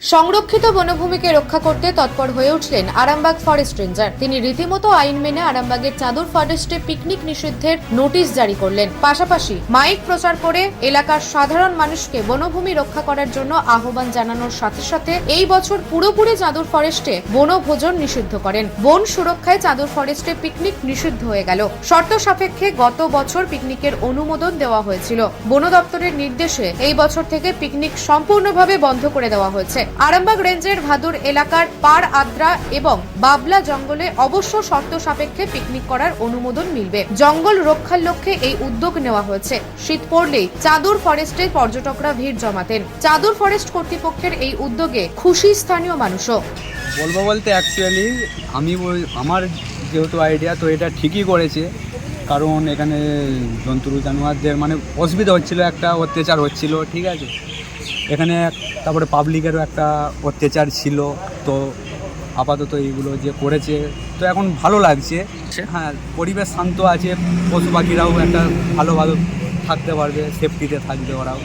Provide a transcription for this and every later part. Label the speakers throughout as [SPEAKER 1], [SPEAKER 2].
[SPEAKER 1] সংরক্ষিত বনভূমিকে রক্ষা করতে তৎপর হয়ে উঠলেন আরামবাগ ফরেস্ট রেঞ্জার। তিনি রীতিমতো আইন মেনে আরামবাগের চাদর ফরেস্টে পিকনিক নিষিদ্ধের নোটিশ জারি করলেন। পাশাপাশি মাইক প্রচার করে এলাকার সাধারণ মানুষকে বনভূমি রক্ষা করার জন্য আহ্বান জানানোর সাথে সাথে এই বছর পুরোপুরি চাদর ফরেস্টে বনভোজন নিষিদ্ধ করেন। বন সুরক্ষায় চাদর ফরেস্টে পিকনিক নিষিদ্ধ হয়ে গেল। শর্ত সাপেক্ষে গত বছর পিকনিকের অনুমোদন দেওয়া হয়েছিল। বন দপ্তরের নির্দেশে এই বছর থেকে পিকনিক সম্পূর্ণভাবে বন্ধ করে দেওয়া হয়েছে। আরামবাগ রেঞ্জের ভাদুর এলাকার পার আদ্রা এবং বাবলা জঙ্গলে অবশ্য শর্ত সাপেক্ষে পিকনিক করার অনুমোদন মিলবে। জঙ্গল রক্ষার লক্ষ্যে এই উদ্যোগ নেওয়া হয়েছে। শীত পড়লেই চাদর ফরেস্টে পর্যটকরা ভিড় জমাতেন। চাদর ফরেস্ট কর্তৃপক্ষের এই উদ্যোগে খুশি স্থানীয় মানুষও।
[SPEAKER 2] বলব বলতে অ্যাকচুয়ালি আমি আমার যেহেতু আইডিয়া তো এটা ঠিকই করেছে। কারণ এখানে জন্তু জানোয়ারদের মানে অসুবিধা হচ্ছিল, একটা অত্যাচার হচ্ছিল, ঠিক আছে? এখানে তারপরে পাবলিকেরও একটা অত্যাচার ছিল, তো আপাতত এইগুলো যে করেছে, তো এখন ভালো লাগছে। হ্যাঁ পরিবেশ শান্ত আছে, পশু পাখিরাও একটা ভালো ভালো থাকতে পারবে সেফটিতে থাকবে ওরাও।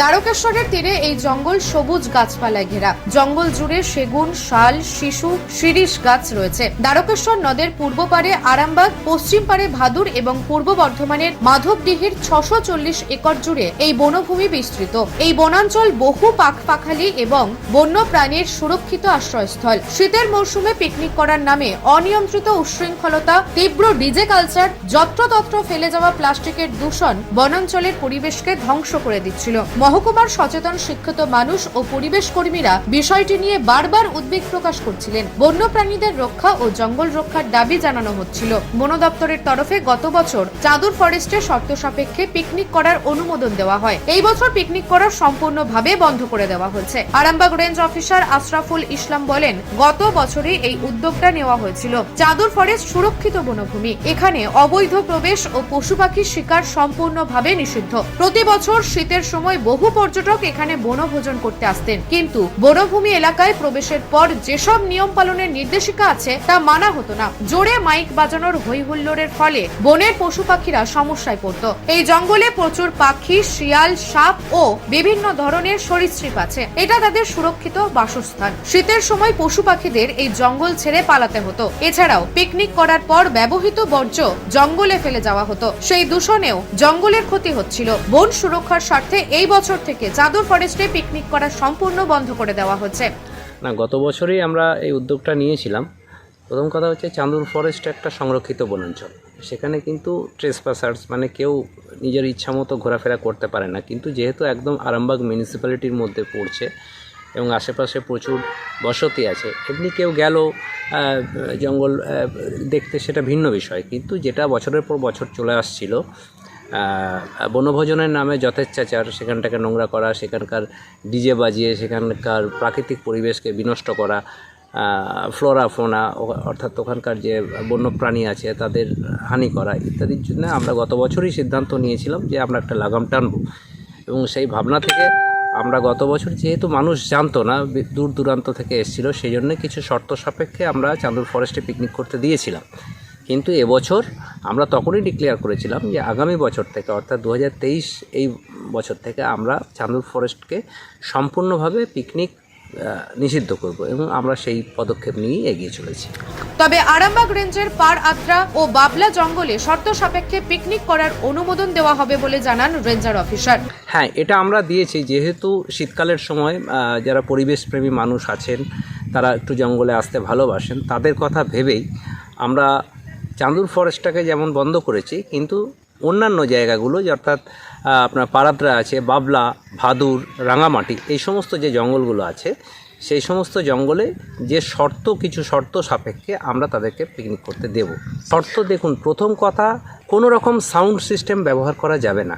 [SPEAKER 1] দ্বারকেশ্বরের তীরে এই জঙ্গল সবুজ গাছপালায় ঘেরা। জঙ্গল জুড়ে সেগুন, শাল, শিশু, শিরিষ গাছ রয়েছে। দ্বারকেশ্বর নদের পূর্ব পারে আরামবাগ, পশ্চিম পারে ভাদুর এবং পূর্ব বর্ধমানের মাধবডিহির ছশো চল্লিশ একর জুড়ে এই বনভূমি বিস্তৃত। এই বনাঞ্চল বহু পাখপাখালি এবং বন্য প্রাণীর সুরক্ষিত আশ্রয়স্থল। শীতের মৌসুমে পিকনিক করার নামে অনিয়ন্ত্রিত উচ্ছৃঙ্খলতা তীব্র ডিজে কালচার, যত্রতত্র ফেলে যাওয়া প্লাস্টিকের দূষণ বনাঞ্চলের পরিবেশকে ধ্বংস করে দিচ্ছিল। মহকুমার সচেতন শিক্ষিত মানুষ ও পরিবেশ কর্মীরা বিষয়টি নিয়ে বারবার উদ্বেগ প্রকাশ করছিলেন। বন্যপ্রাণীদের রক্ষা ও জঙ্গল রক্ষার দাবি জানানো হচ্ছিল। বন দপ্তরের তরফে গত বছর চাদর ফরেস্টে শর্ত সাপেক্ষে পিকনিক করার অনুমোদন দেওয়া হয়। এই বছর পিকনিক করা সম্পূর্ণভাবে বন্ধ করে দেওয়া হয়েছে। আরামবাগ রেঞ্জ অফিসার আশরাফুল ইসলাম বলেন, গত বছরে এই উদ্যোগটা নেওয়া হয়েছিল। চাদর ফরেস্ট সুরক্ষিত বনভূমি। এখানে অবৈধ প্রবেশ ও পশু পাখি শিকার সম্পূর্ণভাবে নিষিদ্ধ। প্রতি বছর শীতের সময় বহু পর্যটক এখানে বনভোজন করতে আসতেন। কিন্তু বনভূমি এলাকায় প্রবেশের পর যেসব নিয়ম পালনের নির্দেশিকা আছে তা মানা হতো না। জোরে মাইক বাজানোর হই হুল্লোড়ের ফলে বনের পশু পাখিরা সমস্যায় পড়তো। এই জঙ্গলে প্রচুর পাখি, শিয়াল, সাপ ও বিভিন্ন ধরনের সরীসৃপ আছে। এটা তাদের সুরক্ষিত বাসস্থান। শীতের সময় পশু পাখিদের এই জঙ্গল ছেড়ে পালাতে হতো। এছাড়াও পিকনিক করার পর ব্যবহৃত বর্জ্য জঙ্গলে ফেলে যাওয়া হতো। সেই দূষণেও জঙ্গলের ক্ষতি হচ্ছিল। বন সুরক্ষার স্বার্থে এই বছর থেকে চাদর ফরেস্টে পিকনিক করা সম্পূর্ণ বন্ধ করে দেওয়া হচ্ছে
[SPEAKER 3] না, গত বছরই আমরা এই উদ্যোগটা নিয়েছিলাম। প্রথম কথা হচ্ছে চাঁদুর ফরেস্ট একটা সংরক্ষিত বনাঞ্চল। সেখানে কিন্তু ট্রেসপাসার্স মানে কেউ নিজের ইচ্ছা মতো ঘোরাফেরা করতে পারে না। কিন্তু যেহেতু একদম আরামবাগ মিউনিসিপ্যালিটির মধ্যে পড়ছে এবং আশেপাশে প্রচুর বসতি আছে, এমনি কেউ গেল জঙ্গল দেখতে সেটা ভিন্ন বিষয়। কিন্তু যেটা বছরের পর বছর চলে আসছিল বনভোজনের নামে যথেচ্ছাচার, সেখানটাকে নোংরা করা, সেখানকার ডিজে বাজিয়ে, সেখানকার প্রাকৃতিক পরিবেশকে বিনষ্ট করা ফ্লোরা ফোনা অর্থাৎ ওখানকার যে বন্যপ্রাণী আছে, তাদের হানি করা ইত্যাদির জন্য আমরা গত বছরই সিদ্ধান্ত নিয়েছিলাম যে আমরা একটা লাগাম টানব। এবং সেই ভাবনা থেকে আমরা গত বছর যেহেতু মানুষ জানতো না দূর দূরান্ত থেকে এসেছিল, সেই জন্য কিছু শর্ত সাপেক্ষে আমরা চাঁদুর ফরেস্টে পিকনিক করতে দিয়েছিলাম। কিন্তু এবছর আমরা তখনই ডিক্লেয়ার করেছিলাম যে আগামী বছর থেকে অর্থাৎ দু হাজার তেইশ এই বছর থেকে আমরা চাঁদুর ফরেস্টকে সম্পূর্ণভাবে পিকনিক নিষিদ্ধ করব এবং আমরা সেই পদক্ষেপ নিয়েই এগিয়ে চলেছি।
[SPEAKER 1] তবে আরামবাগ রেঞ্জের পার আদ্রা ও বাবলা জঙ্গলে শর্ত সাপেক্ষে পিকনিক করার অনুমোদন দেওয়া হবে বলে জানান রেঞ্জার অফিসার
[SPEAKER 3] হ্যাঁ এটা আমরা দিয়েছি। যেহেতু শীতকালের সময় যারা পরিবেশপ্রেমী মানুষ আছেন তারা একটু জঙ্গলে আসতে ভালোবাসেন তাদের কথা ভেবেই আমরা চাঁদুর ফরেস্টটাকে যেমন বন্ধ করেছি, কিন্তু অন্যান্য জায়গাগুলো অর্থাৎ আপনার পারাদ্রা আছে, বাবলা, ভাদুর, রাঙামাটি, এই সমস্ত যে জঙ্গলগুলো আছে, সেই সমস্ত জঙ্গলে যে শর্ত, কিছু শর্ত সাপেক্ষে আমরা তাদেরকে পিকনিক করতে দেব। শর্ত দেখুন, প্রথম কথা, কোনো রকম সাউন্ড সিস্টেম ব্যবহার করা যাবে না।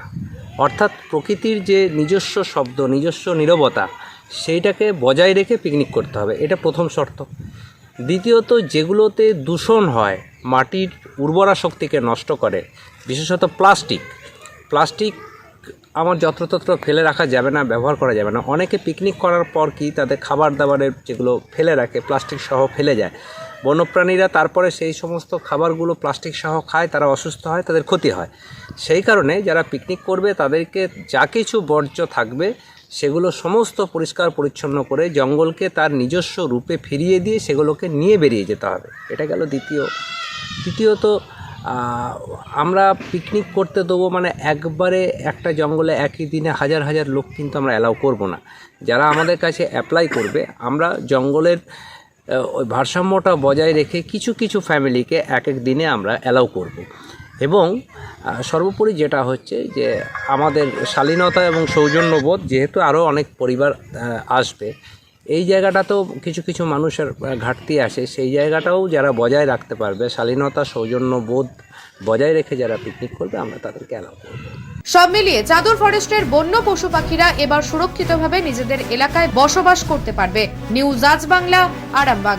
[SPEAKER 3] অর্থাৎ প্রকৃতির যে নিজস্ব শব্দ, নিজস্ব নীরবতা, সেইটাকে বজায় রেখে পিকনিক করতে হবে। এটা প্রথম শর্ত। দ্বিতীয়ত, যেগুলোতে দূষণ হয় মাটির উর্বরা শক্তিকে নষ্ট করে, বিশেষত প্লাস্টিক। প্লাস্টিক আমার যত্রতত্র ফেলে রাখা যাবে না, ব্যবহার করা যাবে না। অনেকে পিকনিক করার পর কি তাদের খাবার দাবারের যেগুলো ফেলে রাখে, প্লাস্টিক সহ ফেলে যায়। বন্যপ্রাণীরা তারপরে সেই সমস্ত খাবারগুলো প্লাস্টিক সহ খায়, তারা অসুস্থ হয়, তাদের ক্ষতি হয়। সেই কারণে যারা পিকনিক করবে, তাদেরকে যা কিছু বর্জ্য থাকবে, সেগুলো সমস্ত পরিষ্কার পরিচ্ছন্ন করে জঙ্গলকে তার নিজস্ব রূপে ফিরিয়ে দিয়ে সেগুলোকে নিয়ে বেরিয়ে যেতে হবে। এটা গেল দ্বিতীয় তৃতীয়ত আমরা পিকনিক করতে দেবো মানে একবারে একটা জঙ্গলে একই দিনে হাজার হাজার লোক কিন্তু আমরা অ্যালাউ করব না। যারা আমাদের কাছে অ্যাপ্লাই করবে, আমরা জঙ্গলের ওই ভারসাম্যটা বজায় রেখে কিছু কিছু ফ্যামিলিকে এক এক দিনে আমরা অ্যালাউ করব। এবং সর্বোপরি যেটা হচ্ছে যে আমাদের শালীনতা এবং সৌজন্যবোধ যেহেতু আরও অনেক পরিবার আসবে এই জায়গাটাতেও কিছু কিছু মানুষের ঘাটতি আসে। সেই জায়গাটাও যারা বজায় রাখতে পারবে, শালীনতা, সৌজন্য বোধ বজায় রেখে যারা পিকনিক করবে, আমরা তাদেরকে অ্যালাউ করব।
[SPEAKER 1] সব মিলিয়ে চাদর ফরেস্টের বন্য পশু পাখিরা এবার সুরক্ষিতভাবে নিজেদের এলাকায় বসবাস করতে পারবে। নিউজ আজ বাংলা, আরামবাগ।